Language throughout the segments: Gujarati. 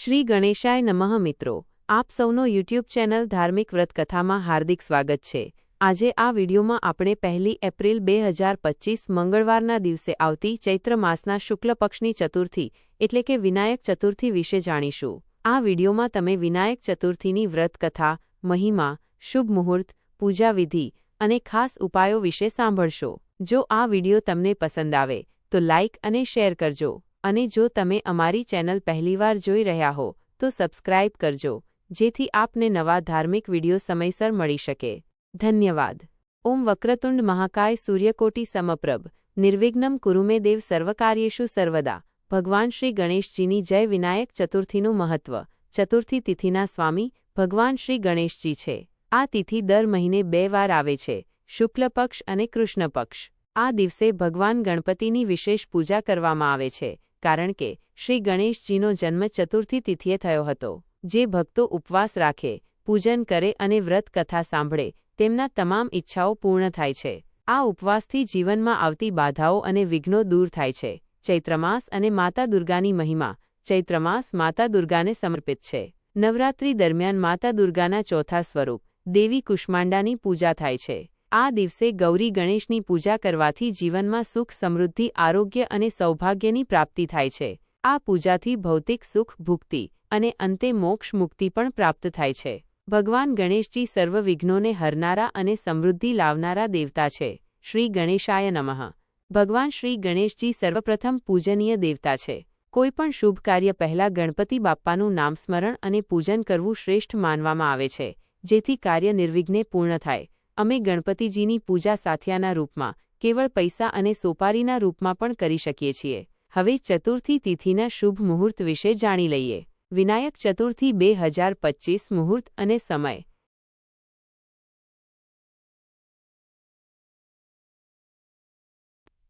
શ્રી ગણેશાય નમઃ મિત્રો. આપ સૌનો યુટ્યુબ ચેનલ ધાર્મિક વ્રતકથામાં હાર્દિક સ્વાગત છે. આજે આ વિડીયોમાં આપણે પહેલી એપ્રિલ બે હજાર પચીસ મંગળવારના દિવસે આવતી ચૈત્ર માસના શુક્લ પક્ષની ચતુર્થી, એટલે કે વિનાયક ચતુર્થી વિશે જાણીશું. આ વિડીયોમાં તમે વિનાયક ચતુર્થીની વ્રતકથા, મહિમા, શુભ મુહૂર્ત, પૂજા વિધિ અને ખાસ ઉપાયો વિશે સાંભળશો. જો આ વીડિયો તમને પસંદ આવે, તો લાઇક અને શેર કરજો. અને જો તમે અમારી ચેનલ પહેલીવાર જોઈ રહ્યા હો, તો સબસ્ક્રાઇબ કરજો, જેથી આપને નવા ધાર્મિક વીડિયો સમયસર મળી શકે. ધન્યવાદ. ઓમ વક્રતુંડ મહાકાય સૂર્યકોટી સમપ્રભ. નિર્વિઘ્નમ કુરુમે દેવ સર્વકાર્યેશુ સર્વદા. ભગવાન શ્રી ગણેશજીની જય વિનાયક ચતુર્થીનું મહત્વ. ચતુર્થી તિથિના સ્વામી, ભગવાન શ્રી ગણેશજી છે. આ તિથિ દર મહિને બે વાર આવે છે શુક્લ પક્ષ અને કૃષ્ણ પક્ષ આ દિવસે ભગવાન ગણપતિની વિશેષ પૂજા કરવામાં આવે છે. કારણ કે શ્રી ગણેશજીનો જન્મ ચતુર્થી તિથિએ થયો હતો, જે ભક્તો ઉપવાસ રાખે, પૂજન કરે અને વ્રત કથા સાંભળે, તેમના તમામ ઈચ્છાઓ પૂર્ણ થાય છે. આ ઉપવાસથી જીવનમાં આવતી બાધાઓ અને વિઘ્નો દૂર થાય છે. ચૈત્રમાસ અને માતા દુર્ગાની મહિમા ચૈત્રમાસ માતા દુર્ગાને સમર્પિત છે. નવરાત્રી દરમિયાન માતા દુર્ગાના ચોથા સ્વરૂપ, દેવી કુષ્માંડાની પૂજા થાય છે. આ દિવસે ગૌરી ગણેશની પૂજા કરવાથી જીવનમાં સુખ, સમૃદ્ધિ, આરોગ્ય અને સૌભાગ્યની પ્રાપ્તિ થાય છે. આ પૂજાથી ભૌતિક સુખ, ભુક્તિ અને અંતે મોક્ષ, મુક્તિ પણ પ્રાપ્ત થાય છે. ભગવાન ગણેશજી સર્વ વિઘ્નોને હરનારા અને સમૃદ્ધિ લાવનારા દેવતા છે. શ્રી ગણેશાય નમઃ. ભગવાન શ્રી ગણેશજી સર્વપ્રથમ પૂજનીય દેવતા છે. કોઈપણ શુભ કાર્ય પહેલાં ગણપતિ બાપ્પાનું નામસ્મરણ અને પૂજન કરવું શ્રેષ્ઠ માનવામાં આવે છે, જેથી કાર્ય નિર્વિઘ્ને પૂર્ણ થાય. અમે ગણપતિજીની પૂજા સાથિયાના રૂપમાં, કેવળ પૈસા અને સોપારીના રૂપમાં પણ કરી શકીએ છીએ. હવે ચતુર્થી તિથિના શુભ મુહૂર્ત વિશે જાણી લઈએ. વિનાયક ચતુર્થી બે હજાર પચીસ મુહૂર્ત અને સમય.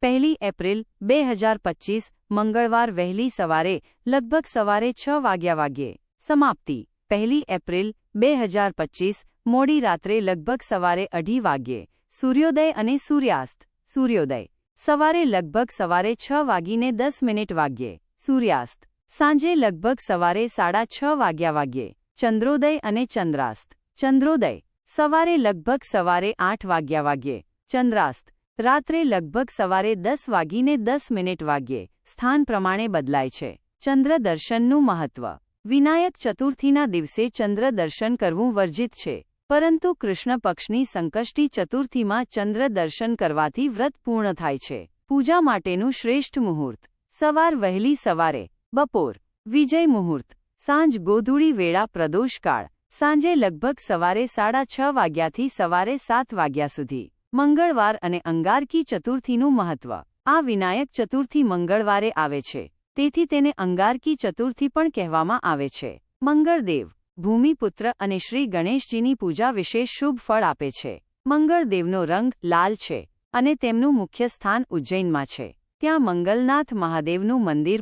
પહેલી એપ્રિલ, બે હજાર પચીસ, મંગળવાર વહેલી સવારે, લગભગ સવારે છ વાગ્યા વાગ્યે. સમાપ્તિ. પહેલી એપ્રિલ બે હજાર પચીસ, મોડી રાત્રે લગભગ સવારે અઢી વાગ્યે, સૂર્યોદય અને સૂર્યાસ્ત, સૂર્યોદય. સવારે લગભગ સવારે છ વાગીને દસ મિનિટ વાગ્યે, સૂર્યાસ્ત. સાંજે લગભગ સવારે સાડા છ વાગ્યા વાગ્યે, ચંદ્રોદય અને ચંદ્રાસ્ત. ચંદ્રોદય. સવારે લગભગ સવારે આઠ વાગ્યા વાગ્યે, ચંદ્રાસ્ત. રાત્રે લગભગ સવારે દસ વાગીને દસ મિનિટ વાગ્યે, સ્થાન પ્રમાણે બદલાય છે. ચંદ્ર દર્શનનું મહત્વ. વિનાયક ચતુર્થીના દિવસે ચંદ્ર દર્શન કરવું વર્જિત છે, પરંતુ કૃષ્ણ પક્ષની સંકષ્ટી ચતુર્થીમાં ચંદ્ર દર્શન કરવાથી વ્રત પૂર્ણ થાય છે. પૂજા માટેનું શ્રેષ્ઠ મુહૂર્ત. સવાર વહેલી સવારે, બપોર, વિજય મુહૂર્ત. સાંજ ગોધૂળી વેળા પ્રદોષકાળ સાંજે લગભગ સવારે સાડા છ વાગ્યાથી સવારે સાત વાગ્યા સુધી. મંગળવાર અને અંગારકી ચતુર્થીનું મહત્વ. આ વિનાયક ચતુર્થી મંગળવારે આવે છે. તેથી તેને અંગારકી ચતુર્થી પણ કહેવામાં આવે છે. મંગળદેવ, ભૂમિપુત્ર અને શ્રી ગણેશજીની પૂજા વિશે શુભ ફળ આપે છે. મંગળદેવનો રંગ લાલ છે અને તેમનું મુખ્ય સ્થાન ઉજ્જૈનમાં છે. ત્યાં મંગલનાથ મહાદેવનું મંદિર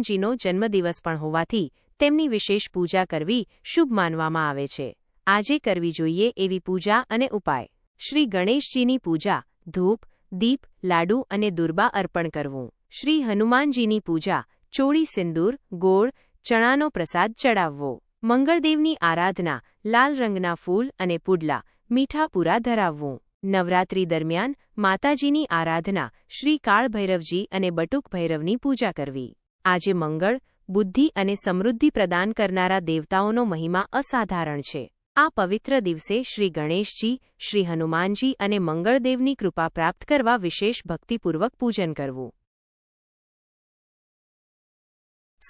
જીનો જન્મદિવસ પણ હોવાથી તેમની વિશેષ પૂજા કરવી શુભ માનવામાં આવે છે. આજે કરવી જોઈએ એવી પૂજા અને ઉપાય. શ્રી ગણેશજીની પૂજા, ધૂપ, દીપ, લાડુ અને દુર્બા અર્પણ કરવું. શ્રી હનુમાનજીની પૂજા, ચોળી સિંદૂર, ગોળ, ચણાનો પ્રસાદ ચડાવવો. મંગળદેવની આરાધના, લાલ રંગના ફૂલ અને પુડલા, મીઠા પૂરા ધરાવવું. નવરાત્રી દરમિયાન માતાજીની આરાધના, શ્રી કાળભૈરવજી અને બટુક ભૈરવની પૂજા કરવી. આજે મંગળ, બુદ્ધિ અને સમૃદ્ધિ પ્રદાન કરનારા દેવતાઓનો મહિમા અસાધારણ છે. આ પવિત્ર દિવસે શ્રી ગણેશજી, શ્રી હનુમાનજી અને મંગળદેવની કૃપા પ્રાપ્ત કરવા વિશેષ ભક્તિપૂર્વક પૂજન કરવું.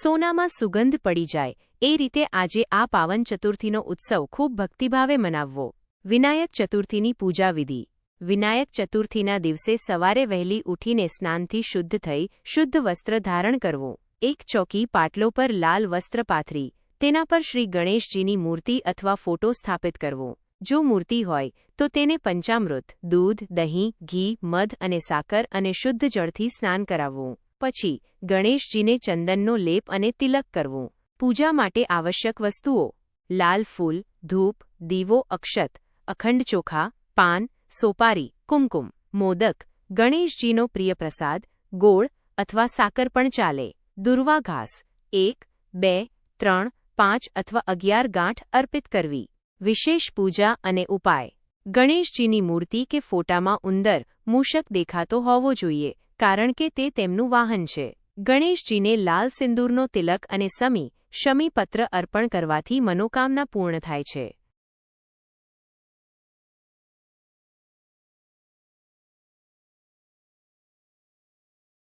સોનામાં સુગંધ પડી જાય, એ રીતે આજે આ પાવન ચતુર્થીનો ઉત્સવ ખૂબ ભક્તિભાવે મનાવવો. વિનાયક ચતુર્થીની પૂજા વિધિ. વિનાયક ચતુર્થીના દિવસે સવારે વહેલી ઉઠીને સ્નાનથી શુદ્ધ થઈ, શુદ્ધ વસ્ત્ર ધારણ કરવું. એક ચોકી પાટલો પર લાલ વસ્ત્ર પાથરી તેના પર શ્રી ગણેશજીની મૂર્તિ અથવા ફોટો સ્થાપિત કરવો. જો મૂર્તિ હોય, તો તેને પંચામૃત, દૂધ, દહીં, ઘી, મધ અને સાકર અને શુદ્ધ જળથી સ્નાન કરાવવું. પછી, ગણેશજીને ચંદનનો લેપ અને તિલક કરવું. પૂજા માટે આવશ્યક વસ્તુઓ. લાલ ફૂલ, ધૂપ, દીવો, અક્ષત, અખંડ ચોખા, પાન, સોપારી, કુમકુમ, મોદક, ગણેશજીનો પ્રિય પ્રસાદ, ગોળ અથવા સાકર પણ ચાલે. દુર્વા ઘાસ એક, બે, ત્રણ પાંચ અથવા અગિયાર ગાંઠ અર્પિત કરવી. વિશેષ પૂજા અને ઉપાય. ગણેશજીની મૂર્તિ કે ફોટામાં ઉંદર, મૂષક દેખાતો હોવો જોઈએ, કારણ કે તે તેમનું વાહન છે. ગણેશજીને લાલ સિંદૂરનો તિલક અને સમી શમીપત્ર અર્પણ કરવાથી મનોકામના પૂર્ણ થાય છે.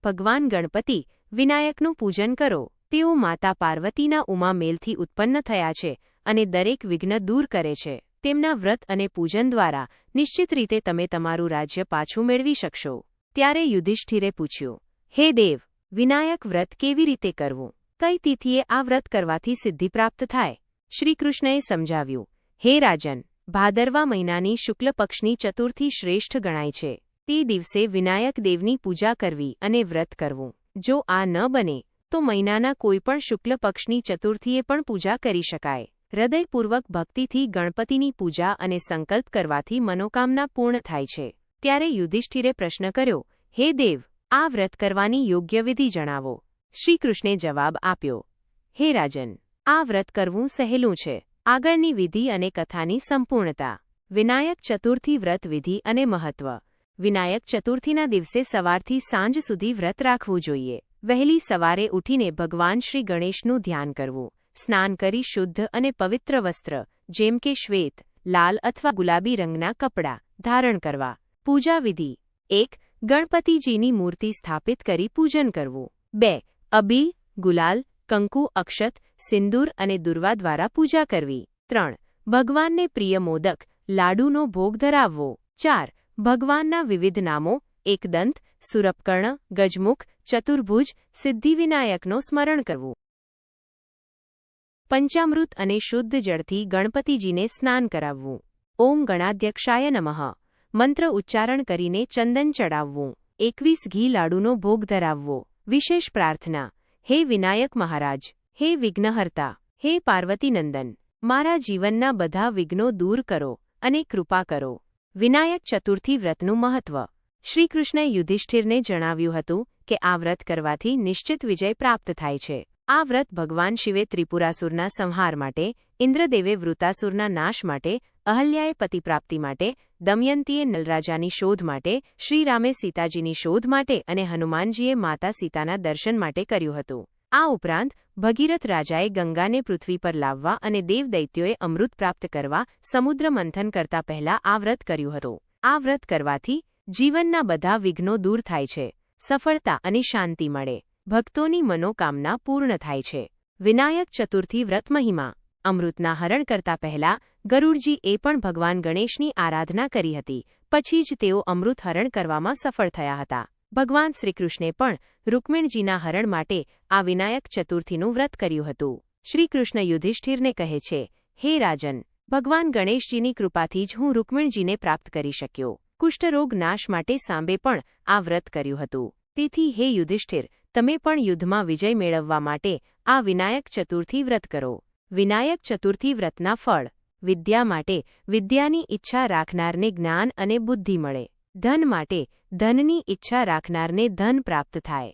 ભગવાન ગણપતિ, વિનાયકનું પૂજન કરો. તેઓ માતા પાર્વતીના ઉમા મેલથી ઉત્પન્ન થયા છે અને દરેક વિઘ્ન દૂર કરે છે. તેમના વ્રત અને પૂજન દ્વારા નિશ્ચિત રીતે તમે તમારું રાજ્ય પાછું મેળવી શકશો. ત્યારે યુધિષ્ઠિરે પૂછ્યું, હે દેવ, વિનાયક વ્રત કેવી રીતે કરવું? કઈ તિથિએ આ વ્રત કરવાથી સિદ્ધિ પ્રાપ્ત થાય? શ્રીકૃષ્ણએ સમજાવ્યું, હે રાજન, ભાદરવા મહિનાની શુક્લ પક્ષની ચતુર્થી શ્રેષ્ઠ ગણાય છે. તે દિવસે વિનાયક દેવની પૂજા કરવી અને વ્રત કરવું. જો આ ન બને તો મહિનાના કોઈપણ શુક્લ પક્ષની ચતુર્થીએ પણ પૂજા કરી શકાય. હૃદયપૂર્વક ભક્તિથી ગણપતિની પૂજા અને સંકલ્પ કરવાથી મનોકામના પૂર્ણ થાય છે. ત્યારે યુધિષ્ઠિરે પ્રશ્ન કર્યો, હે દેવ, આ વ્રત કરવાની યોગ્ય વિધિ જણાવો. શ્રીકૃષ્ણે જવાબ આપ્યો, હે રાજન, આ વ્રત કરવું સહેલું છે. આગળની વિધિ અને કથાની સંપૂર્ણતા. વિનાયક ચતુર્થી વ્રત વિધિ અને મહત્વ. વિનાયક ચતુર્થીના દિવસે સવારથી સાંજ સુધી વ્રત રાખવું જોઈએ. વહેલી સવારે ઉઠીને ભગવાન શ્રી ગણેશનું ધ્યાન કરવું. સ્નાન કરી શુદ્ધ અને પવિત્ર વસ્ત્ર, જેમ કે શ્વેત, લાલ અથવા ગુલાબી રંગના કપડાં, ધારણ કરવા. પૂજા વિધિ. એક, ગણપતિજીની મૂર્તિ સ્થાપિત કરી પૂજન કરવું. બે, અબીલ, ગુલાલ, કંકુ, અક્ષત, સિંદૂર અને દુર્વા દ્વારા પૂજા કરવી. ત્રણ, ભગવાનને પ્રિય મોદક, લાડુનો ભોગ ધરાવવો. ચાર, ભગવાનના વિવિધ નામો, એકદંત સુરપકર્ણ, ગજમુખ, ચતુર્ભુજ, સિદ્ધિવિનાયકનો સ્મરણ કરવું. પંચામૃત અને શુદ્ધ જળથી ગણપતિજીને સ્નાન કરાવવું. ઓમ ગણાધ્યક્ષાય નમઃ. મંત્ર ઉચ્ચારણ કરીને ચંદન ચડાવવું. એકવીસ ઘી લાડુનો ભોગ ધરાવવો. વિશેષ પ્રાર્થના. હે વિનાયક મહારાજ. હે વિઘ્નહર્તા. હે પાર્વતીનંદન. મારા જીવનના બધા વિઘ્નો દૂર કરો અને કૃપા કરો. વિનાયક ચતુર્થી વ્રતનું મહત્વ. શ્રીકૃષ્ણએ યુધિષ્ઠિરને જણાવ્યું હતું કે આ વ્રત કરવાથી નિશ્ચિત વિજય પ્રાપ્ત થાય છે. આ વ્રત ભગવાન શિવે ત્રિપુરાસુરના સંહાર માટે, ઇન્દ્રદેવે વૃતાસુરના નાશ માટે, અહલ્યાએ પતિપ્રાપ્તિ માટે, દમયંતીએ નલરાજાની શોધ માટે, શ્રીરામે સીતાજીની શોધ માટે અને હનુમાનજીએ માતા સીતાના દર્શન માટે કર્યું હતું. આ ઉપરાંત, ભગીરથ રાજાએ ગંગાને પૃથ્વી પર લાવવા અને દેવદૈત્યોએ અમૃત પ્રાપ્ત કરવા સમુદ્ર મંથન કરતા પહેલા આ વ્રત કર્યું હતું. આ વ્રત કરવાથી જીવનના બધા વિઘ્નો દૂર થાય છે, સફળતા અને શાંતિ મળે, ભક્તોની મનોકામના પૂર્ણ થાય છે. વિનાયક ચતુર્થી વ્રત મહિમા, અમૃતના હરણ કરતા પહેલા ગરુડજી એ પણ ભગવાન ગણેશની આરાધના કરી હતી, પછી જ તેઓ અમૃત હરણ કરવામાં સફળ થયા હતા. ભગવાન શ્રીકૃષ્ણે પણ રૂકમિણજીના હરણ માટે આ વિનાયક ચતુર્થીનું વ્રત કર્યું હતું. શ્રીકૃષ્ણ યુધિષ્ઠિરને કહે છે, હે રાજન, ભગવાન ગણેશજીની કૃપાથી જ હું રૂકમિણજીને પ્રાપ્ત કરી શક્યો. કુષ્ઠરોગ નાશ માટે સાંબે પણ આ વ્રત કર્યું હતું. તેથી હે યુધિષ્ઠિર, તમે પણ યુદ્ધમાં વિજય મેળવવા માટે આ વિનાયક ચતુર્થી વ્રત કરો. વિનાયક ચતુર્થી વ્રતના ફળ, વિદ્યા માટે વિદ્યાની ઈચ્છા રાખનારને જ્ઞાન અને બુદ્ધિ મળે. ધન માટે ધનની ઈચ્છા રાખનારને ધન પ્રાપ્ત થાય.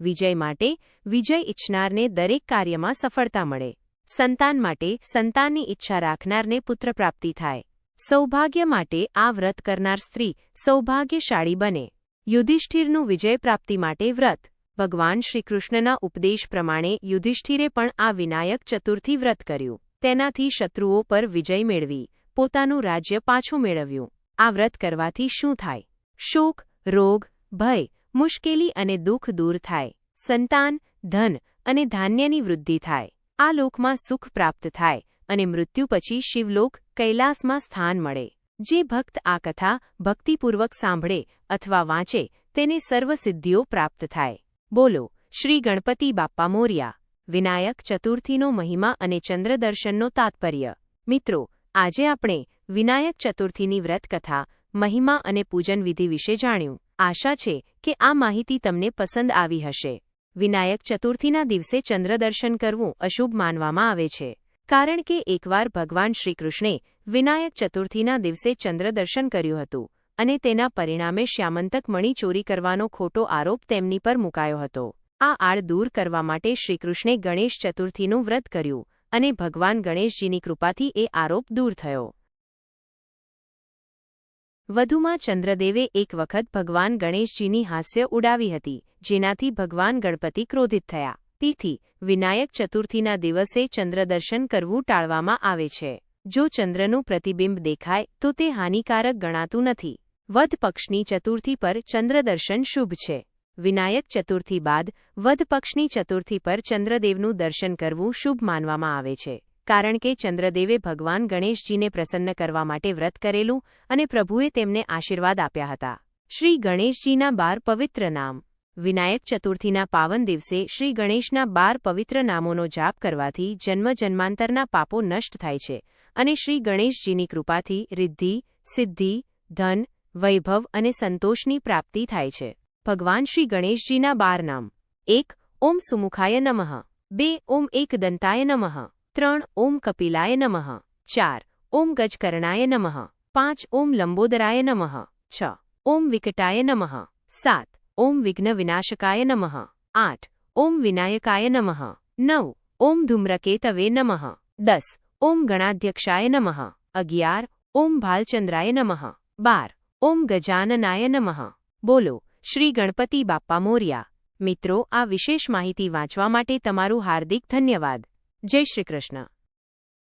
વિજય માટે વિજય ઇચ્છનારને દરેક કાર્યમાં સફળતા મળે. સંતાન માટે સંતાનની ઈચ્છા રાખનારને પુત્ર પ્રાપ્તિ થાય. સૌભાગ્ય માટે આ વ્રત કરનાર સ્ત્રી સૌભાગ્યશાળી બને. યુધિષ્ઠિરનું વિજય પ્રાપ્તિ માટે વ્રત. ભગવાન શ્રીકૃષ્ણના ઉપદેશ પ્રમાણે યુધિષ્ઠિરે પણ આ વિનાયક ચતુર્થી વ્રત કર્યું. તેનાથી શત્રુઓ પર વિજય મેળવી, પોતાનું રાજ્ય પાછું મેળવ્યું. આ વ્રત કરવાથી શું થાય? શોક, રોગ, ભય, મુશ્કેલી અને દુઃખ દૂર થાય. સંતાન, ધન અને ધાન્યની વૃદ્ધિ થાય. આ લોકમાં સુખ પ્રાપ્ત થાય અને મૃત્યુ પછી શિવલોક કૈલાસમાં સ્થાન મળે. જે ભક્ત આ કથા ભક્તિપૂર્વક સાંભળે અથવા વાંચે તેને સર્વસિદ્ધિઓ પ્રાપ્ત થાય. બોલો, શ્રી ગણપતિ બાપ્પા મોર્યા, વિનાયક ચતુર્થીનો મહિમા અને ચંદ્રદર્શનનો તાત્પર્ય. મિત્રો, આજે આપણે વિનાયક ચતુર્થીની વ્રતકથા મહિમા અને પૂજન વિધિ વિશે જાણ્યું. આશા છે કે આ માહિતી તમને પસંદ આવી હશે. વિનાયક ચતુર્થીના દિવસે ચંદ્રદર્શન કરવું અશુભ માનવામાં આવે છે. કારણ કે એકવાર ભગવાન શ્રીકૃષ્ણે વિનાયક ચતુર્થીના દિવસે ચંદ્રદર્શન કર્યું હતું અને તેના પરિણામે શ્યામંતક મણી ચોરી કરવાનો ખોટો આરોપ તેમની પર મુકાયો હતો. આ આડ દૂર કરવા માટે શ્રીકૃષ્ણે ગણેશ ચતુર્થીનું વ્રત કર્યું અને ભગવાન ગણેશજીની કૃપાથી એ આરોપ દૂર થયો. વધુમાં ચંદ્રદેવે એક વખત ભગવાન ગણેશજીની હાસ્ય ઉડાવી હતી, જેનાથી ભગવાન ગણપતિ ક્રોધિત થયા. તેથી, વિનાયક ચતુર્થીના દિવસે ચંદ્રદર્શન કરવું ટાળવામાં આવે છે. જો ચંદ્રનું પ્રતિબિંબ દેખાય, તો તે હાનિકારક ગણાતું નથી. વધ પક્ષની ચતુર્થી પર ચંદ્રદર્શન શુભ છે. વિનાયક ચતુર્થી બાદ વધ પક્ષની ચતુર્થી પર ચંદ્રદેવનું દર્શન કરવું શુભ માનવામાં આવે છે. કારણ કે ચંદ્રદેવે ભગવાન ગણેશજીને પ્રસન્ન કરવા માટે વ્રત કરેલું અને પ્રભુએ તેમને આશીર્વાદ આપ્યા હતા. શ્રી ગણેશજીના બાર પવિત્ર નામ. વિનાયક ચતુર્થીના પાવન દિવસે શ્રી ગણેશના બાર પવિત્ર નામોનો જાપ કરવાથી જન્મ જન્માંતરના પાપો નષ્ટ થાય છે અને શ્રી ગણેશજીની કૃપાથી રિદ્ધિ, સિદ્ધિ, ધન, વૈભવ અને સંતોષની પ્રાપ્તિ થાય છે. ભગવાન શ્રી ગણેશજીના બાર નામ. એક, ઓમ સુમુખાય નમઃ. બે, ઓમ એક દંતાય નમઃ. ત્રણ ઓમ કપિલાય નમઃ. ચાર ઓમ ગજકર્ણાય નમઃ. પાંચ ઓમ લંબોદરાય નમઃ. છ ઓમ વિકટાય નમઃ. સાત ઓમ વિઘ્ન વિનાશકાય નમઃ. આઠ ઓમ વિનાયકાય નમઃ. નવ ઓમ ધૂમ્રકેતવે નમઃ. દસ ઓમ ગણાધ્યક્ષાય નમઃ. અગિયાર ઓમ ભાલચંદ્રાય નમઃ. બાર ઓમ ગજાનનાય નમઃ. બોલો, શ્રી ગણપતિ બાપ્પા મોર્યા. મિત્રો, આ વિશેષ માહિતી વાંચવા માટે તમારું હાર્દિક ધન્યવાદ. જય શ્રી કૃષ્ણ.